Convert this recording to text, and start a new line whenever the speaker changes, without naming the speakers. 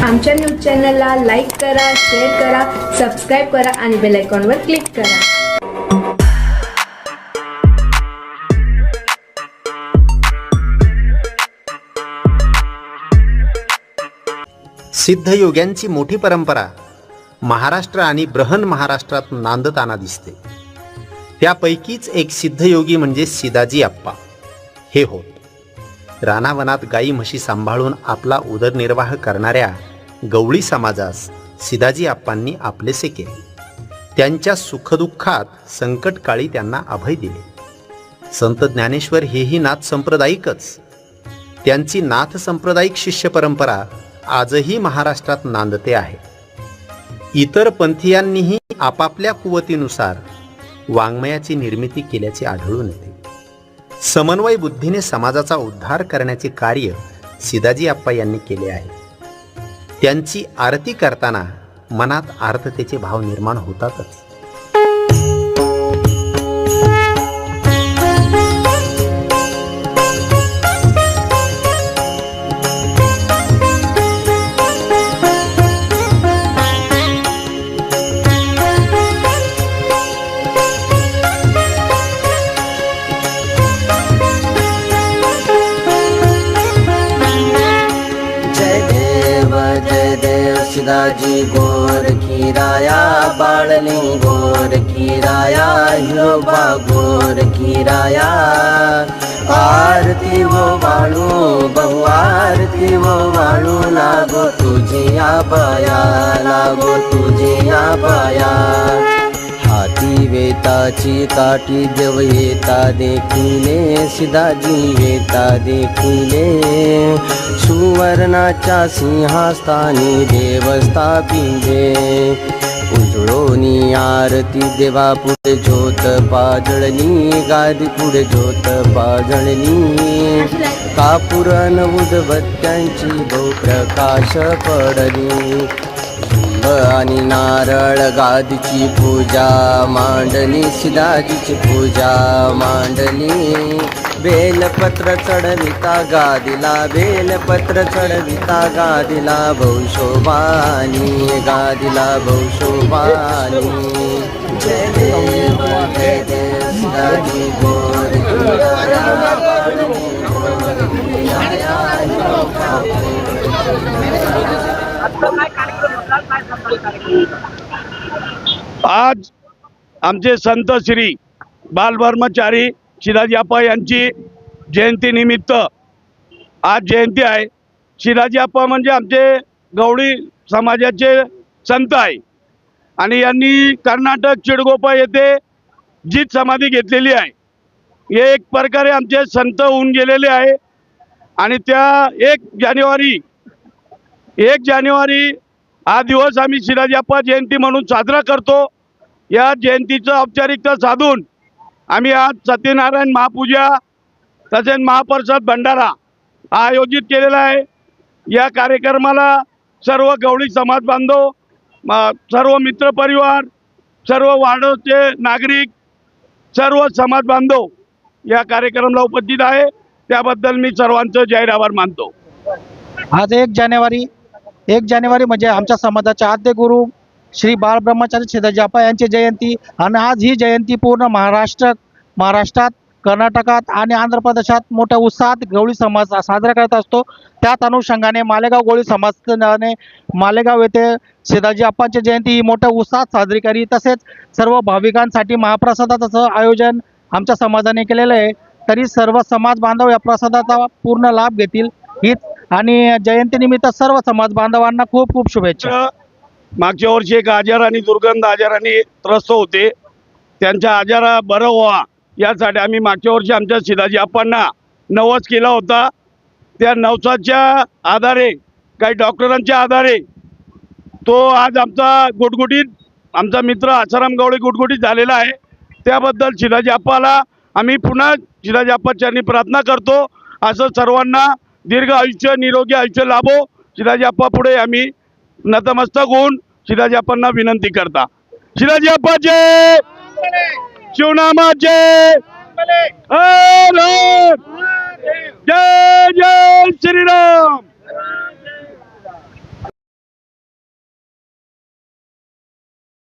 आमच्या न्यूज चॅनलला लाईक करा शेअर करा सबस्क्राईब करा आणि बेल आयकॉनवर क्लिक करा.
सिद्धयोग्यांची मोठी परंपरा महाराष्ट्र आणि ब्रहन महाराष्ट्रात नांदताना दिसते. त्यापैकीच एक सिद्धयोगी म्हणजे सिदाजी आप्पा. हे होत. रानावनात गाई म्हशी सांभाळून आपला उदरनिर्वाह करणाऱ्या गवळी समाजास सिदाजी आप्पांनी आपलेसे केले. त्यांच्या सुखदुःखात संकटकाळी त्यांना अभय दिले. संत ज्ञानेश्वर हेही नाथ संप्रदायिकच. त्यांची नाथ संप्रदायिक शिष्य परंपरा आजही महाराष्ट्रात नांदते आहे. इतर पंथीयांनीही आपापल्या कुवतीनुसार वाङ्मयाची निर्मिती केल्याचे आढळून येते. समन्वय बुद्धीने समाजाचा उद्धार करण्याचे कार्य सिदाजी आप्पा यांनी केले आहे. त्यांची आरती करताना मनात आर्ततेचे भाव निर्माण होतातच.
शिदाजी गोर किराया बाळली गोर किराया हिरोबा गोर किराया. आरती वो वाळू बहु आरती वो वाळू लागो तुझी आबाया लागो तुझी आबाया येताची काठी देव येता देखिले सिदाजी येता देखिले सुवर्णाच्या सिंहास्थानी देवस्थापिले उजळोनी आरती देवा पुढे ज्योत पाजळली गादी पुढे ज्योत पाजळली कापुरन उदबत्त्यांची बहुप्रकाश पडली. आणि नारळ गादीची पूजा मांडणी सिदाजीची पूजा मांडणी. बेलपत्र चढविता गादीला बेलपत्र चढविता गादीला भौशोबानी गादीला भौशोबानी जय देव गोर.
आज आमचे संत श्री बालब्रह्मचारी शिराजी अप्पा यांची जयंतीनिमित्त आज जयंती आहे. शिराजी अप्पा म्हणजे आमचे गवळी समाजाचे संत आहे. आणि यांनी कर्नाटक चिडगोपा येथे जीत समाधी घेतलेली आहे. हे एक प्रकारे आमचे संत होऊन गेलेले आहे. आणि त्या एक जानेवारी एक जानेवारी हा दिवस आम्ही शिराजप्पा जयंती म्हणून साजरा करतो. या जयंतीचं औपचारिकता साधून आम्ही आज सत्यनारायण महापूजा तसेच महाप्रसाद भंडारा हा आयोजित केलेला आहे. या कार्यक्रमाला सर्व गवळी समाज बांधव म- सर्व मित्रपरिवार सर्व वार्डचे नागरिक सर्व समाज बांधव या कार्यक्रमाला उपस्थित आहे. त्याबद्दल मी सर्वांचं जाहीर आभार मानतो.
आज एक जानेवारी एक जानेवारी म्हणजे आमच्या समाजाचे आद्य गुरु श्री बाळ ब्रह्मचारी यांची जयंती. आणि आज ही जयंती पूर्ण महाराष्ट्र महाराष्ट्रात कर्नाटकात आणि आंध्र प्रदेशात मोठ्या उत्साहात गवळी समाज साजरा करत असतो. त्याच अनुषंगाने मालेगाव गवळी समाजाने मालेगाव येथे शेदाजी आप्पांची जयंती ही मोठ्या उत्साहात साजरी करी तसेच सर्व भाविकांसाठी महाप्रसादाचं आयोजन आमच्या समाजाने केलेलं आहे. तरी सर्व समाज बांधव या प्रसादाचा पूर्ण लाभ घेतील हीच आणि जयंतीनिमित्त सर्व समाज बांधवांना खूप खूप शुभेच्छा.
मागच्या वर्षी एक आजार आणि दुर्गंध आजाराने त्रस्त होते. त्यांच्या आजारा बरं व्हा. यासाठी आम्ही मागच्या वर्षी आमच्या शिदाजी आप्पांना नवस केला होता. त्या नवसाच्या आधारे काही डॉक्टरांच्या आधारे तो आज आमचा गुटगुटीत आमचा मित्र आसाराम गवळे गुटगुटीत झालेला आहे. त्याबद्दल शिदाजी आप्पाला आम्ही पुन्हा शिदाजी आप्पाच्यांनी प्रार्थना करतो. असं सर्वांना दीर्घ आयुष्य निरोगी आयुष्य लाभो. शिदाजी आप्पा पुढे आम्ही नतमस्तक होऊन शिदाजी आप्पांना विनंती करता. शिदाजी आप्पाचे शिवनामाचे हर हर! जय